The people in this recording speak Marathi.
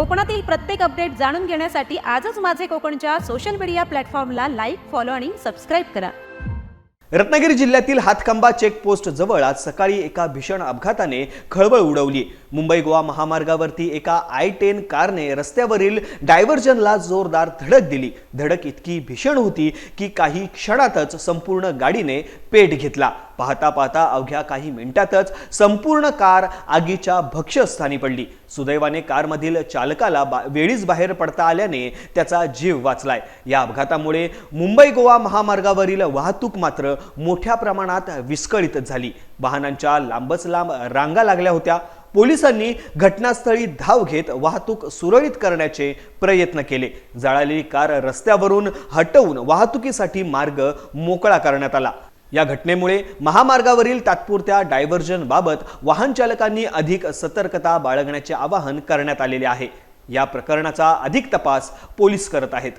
कोकणातील प्रत्येक अपडेट जाणून घेण्यासाठी आजच माझे कोकणच्या सोशल मीडिया प्लॅटफॉर्मला लाईक फॉलो आणि सबस्क्राईब करा. रत्नागिरी जिल्ह्यातील हातखंबा चेकपोस्ट जवळ आज सकाळी एका भीषण अपघाताने खळबळ उडवली. मुंबई गोवा महामार्गावरती एका आय टेन कारने रस्त्यावरील डायव्हर्जनला जोरदार धडक दिली. धडक इतकी भीषण होती की काही क्षणातच संपूर्ण गाडीने पेट घेतला. पाहता पाहता अवघ्या काही मिनिटातच संपूर्ण कार आगीच्या भक्ष्यस्थानी पडली. सुदैवाने कारमधील चालकाला बा वेळीच बाहेर पडता आल्याने त्याचा जीव वाचलाय. या अपघातामुळे मुंबई गोवा महामार्गावरील वाहतूक मात्र मोठ्या प्रमाणात विस्कळीत झाली. वाहनांच्या लांबच लांब रांगा लागल्या होत्या. पोलिसांनी घटनास्थळी धाव घेत वाहतूक सुरळीत करण्याचे प्रयत्न केले. जळालेली कार रस्त्यावरून हटवून वाहतुकीसाठी मार्ग मोकळा करण्यात आला. या घटनेमुळे महामार्गावरील तात्पुरत्या डायव्हर्जन बाबत वाहन चालकांनी अधिक सतर्कता बाळगण्याचे आवाहन करण्यात आलेले आहे या प्रकरणाचा अधिक तपास पोलीस करत आहेत